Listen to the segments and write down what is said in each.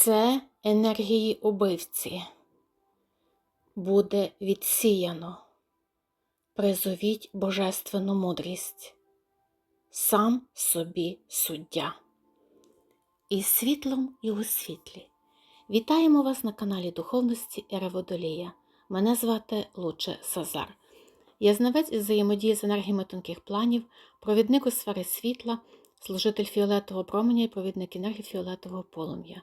Це енергії убивці. Буде відсіяно. Призовіть божественну мудрість. Сам собі суддя. Із світлом і у світлі. Вітаємо вас на каналі Духовності Ереводолія. Мене звати Луче Сазар. Я знавець із взаємодії з енергіями тонких планів, провідник у сфери світла, служитель фіолетового променя і провідник енергії фіолетового полум'я.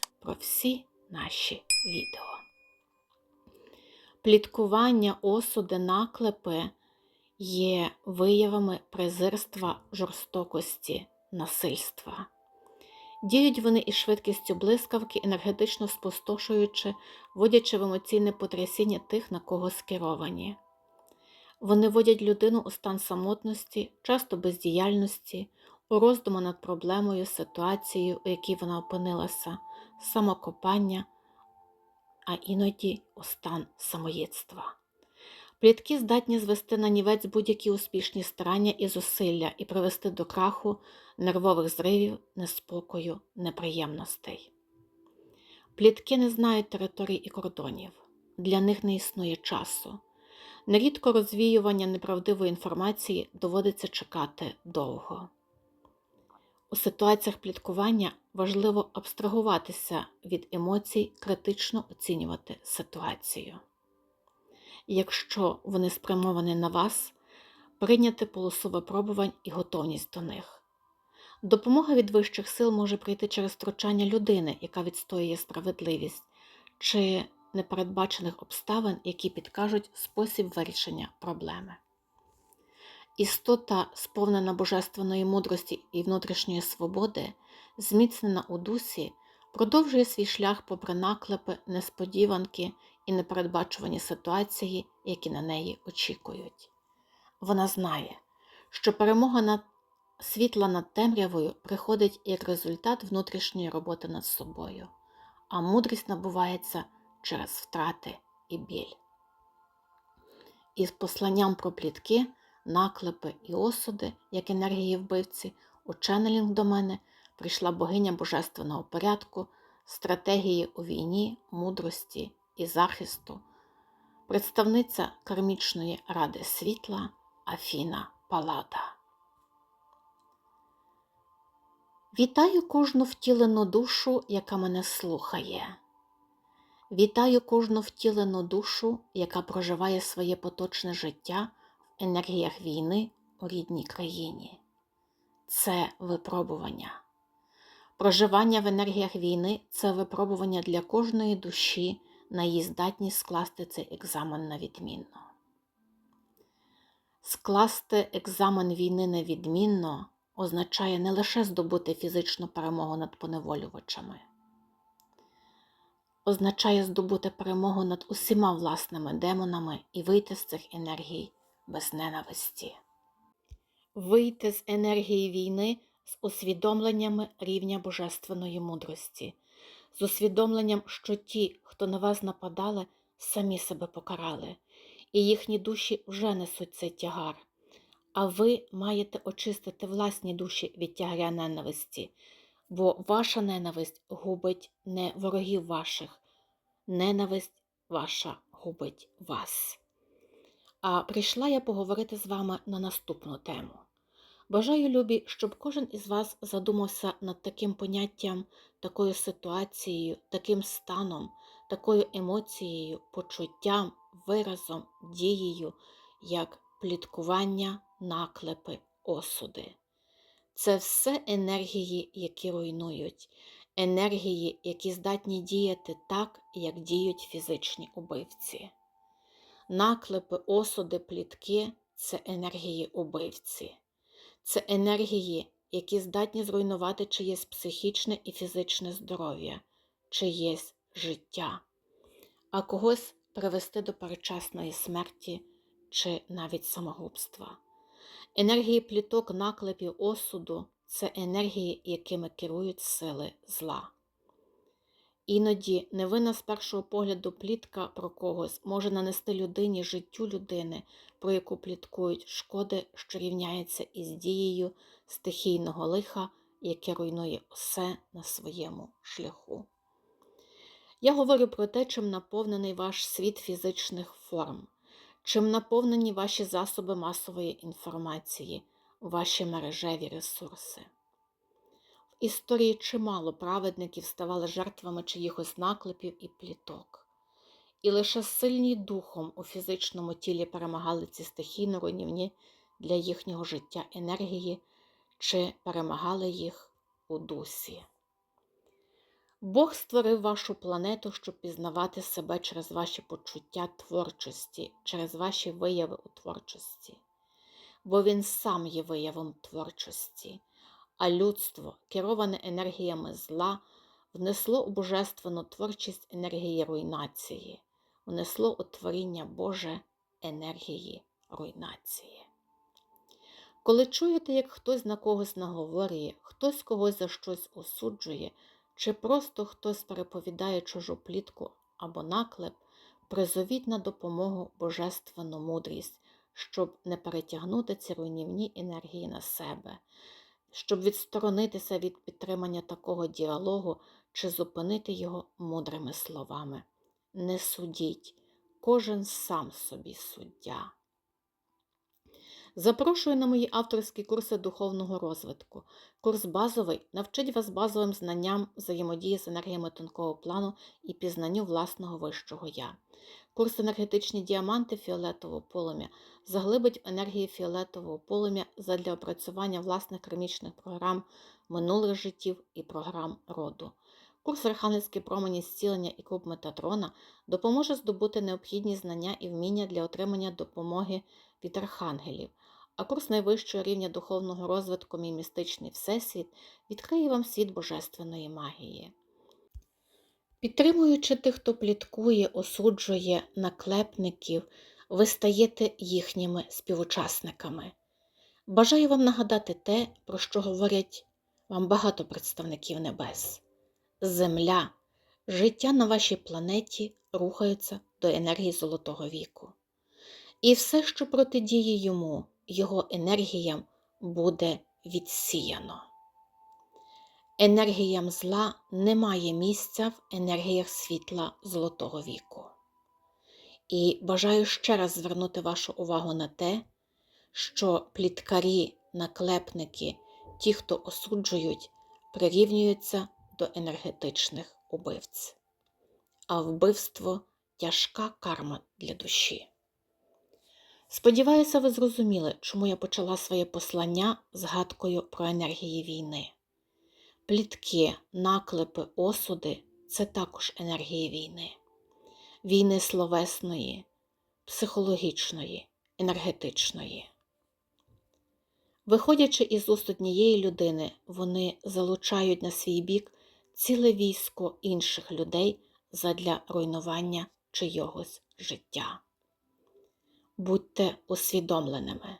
про всі наші відео. Пліткування, осуди, наклепи є виявами презирства, жорстокості, насильства. Діють вони із швидкістю блискавки, енергетично спустошуючи, вводячи в емоційне потрясіння тих, на кого скеровані. Вони вводять людину у стан самотності, часто бездіяльності, у роздуму над проблемою, ситуацією, у якій вона опинилася, самокопання, а іноді у стан самоїдства. Плітки здатні звести на нівець будь-які успішні старання і зусилля і привести до краху, нервових зривів, неспокою, неприємностей. Плітки не знають територій і кордонів, для них не існує часу. Нерідко розвіювання неправдивої інформації доводиться чекати довго. У ситуаціях пліткування важливо абстрагуватися від емоцій, критично оцінювати ситуацію. Якщо вони спрямовані на вас, прийняти полосу випробувань і готовність до них. Допомога від вищих сил може прийти через втручання людини, яка відстоює справедливість, чи непередбачених обставин, які підкажуть спосіб вирішення проблеми. Істота, сповнена божественної мудрості і внутрішньої свободи, зміцнена у дусі, продовжує свій шлях попри наклепи, несподіванки і непередбачувані ситуації, які на неї очікують. Вона знає, що перемога над світла над темрявою приходить як результат внутрішньої роботи над собою, а мудрість набувається через втрати і біль. Із посланням про плітки, наклепи і осуди, як енергії вбивці, у ченнелінг до мене прийшла богиня божественного порядку, стратегії у війні, мудрості і захисту, представниця кармічної ради світла Афіна Палада. Вітаю кожну втілену душу, яка мене слухає. Вітаю кожну втілену душу, яка проживає своє поточне життя енергіях війни у рідній країні. Це випробування. Проживання в енергіях війни це випробування для кожної душі на її здатність скласти цей екзамен на відмінно. Скласти екзамен війни на відмінно означає не лише здобути фізичну перемогу над поневолювачами, означає здобути перемогу над усіма власними демонами і вийти з цих енергій без ненависті. Вийти з енергії війни з усвідомленнями рівня божественної мудрості, з усвідомленням, що ті, хто на вас нападали, самі себе покарали, і їхні душі вже несуть цей тягар. А ви маєте очистити власні душі від тягаря ненависті, бо ваша ненависть губить не ворогів ваших, ненависть ваша губить вас. А прийшла я поговорити з вами на наступну тему. Бажаю любі, щоб кожен із вас задумався над таким поняттям, такою ситуацією, таким станом, такою емоцією, почуттям, виразом, дією, як пліткування, наклепи, осуди. Це все енергії, які руйнують, енергії, які здатні діяти так, як діють фізичні убивці. Наклепи, осуди, плітки це енергії убивці, це енергії, які здатні зруйнувати чиєсь психічне і фізичне здоров'я, чиєсь життя, а когось привести до передчасної смерті чи навіть самогубства. Енергії пліток, наклепів, осуду це енергії, якими керують сили зла. Іноді невинна з першого погляду плітка про когось може нанести людині життю людини, про яку пліткують шкоди, що рівняється із дією стихійного лиха, яке руйнує усе на своєму шляху. Я говорю про те, чим наповнений ваш світ фізичних форм, чим наповнені ваші засоби масової інформації, ваші мережеві ресурси. Історії чимало праведників ставали жертвами чиїхось наклепів і пліток. І лише сильні духом у фізичному тілі перемагали ці стихійно руйнівні для їхнього життя енергії чи перемагали їх у дусі. Бог створив вашу планету, щоб пізнавати себе через ваші почуття творчості, через ваші вияви у творчості, бо Він сам є виявом творчості, а людство, кероване енергіями зла, внесло у божественну творчість енергії руйнації, внесло у творіння Боже енергії руйнації. Коли чуєте, як хтось на когось наговорює, хтось когось за щось осуджує, чи просто хтось переповідає чужу плітку або наклеп, призовіть на допомогу божественну мудрість, щоб не перетягнути ці руйнівні енергії на себе, щоб відсторонитися від підтримання такого діалогу чи зупинити його мудрими словами. Не судіть, кожен сам собі суддя. Запрошую на мої авторські курси духовного розвитку. Курс базовий навчить вас базовим знанням взаємодії з енергіями тонкого плану і пізнанню власного вищого я. Курс енергетичні діаманти фіолетового полум'я заглибить енергії фіолетового полум'я задля опрацювання власних кармічних програм минулих життів і програм роду. Курс Архангельські промені зцілення і клуб Метатрона допоможе здобути необхідні знання і вміння для отримання допомоги від архангелів, а курс найвищого рівня духовного розвитку Мій містичний Всесвіт відкриє вам світ божественної магії. Підтримуючи тих, хто пліткує, осуджує наклепників, ви стаєте їхніми співучасниками. Бажаю вам нагадати те, про що говорять вам багато представників небес. Земля, життя на вашій планеті рухаються до енергії Золотого віку. І все, що протидіє йому, його енергіям, буде відсіяно. Енергіям зла немає місця в енергіях світла Золотого віку. І бажаю ще раз звернути вашу увагу на те, що пліткарі, наклепники, ті, хто осуджують, прирівнюються до енергетичних убивць, а вбивство тяжка карма для душі. Сподіваюся, ви зрозуміли, чому я почала своє послання згадкою про енергії війни. Плітки, наклепи, осуди це також енергії війни, війни словесної, психологічної, енергетичної. Виходячи із уст однієї людини, вони залучають на свій бік ціле військо інших людей задля руйнування чийогось життя. Будьте усвідомленими.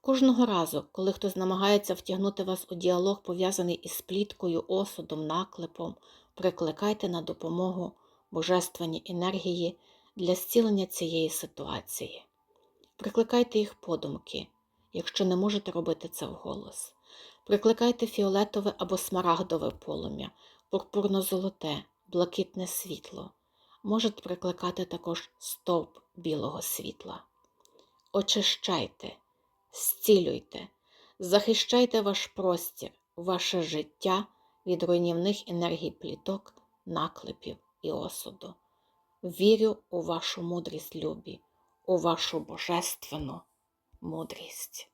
Кожного разу, коли хтось намагається втягнути вас у діалог, пов'язаний із пліткою, осудом, наклепом, прикликайте на допомогу божественні енергії для зцілення цієї ситуації. Прикликайте їх подумки, якщо не можете робити це вголос. Прикликайте фіолетове або смарагдове полум'я, пурпурно-золоте, блакитне світло. Можете прикликати також стовп білого світла. Очищайте, зцілюйте, захищайте ваш простір, ваше життя від руйнівних енергій пліток, наклепів і осуду. Вірю у вашу мудрість любі, у вашу божественну мудрість.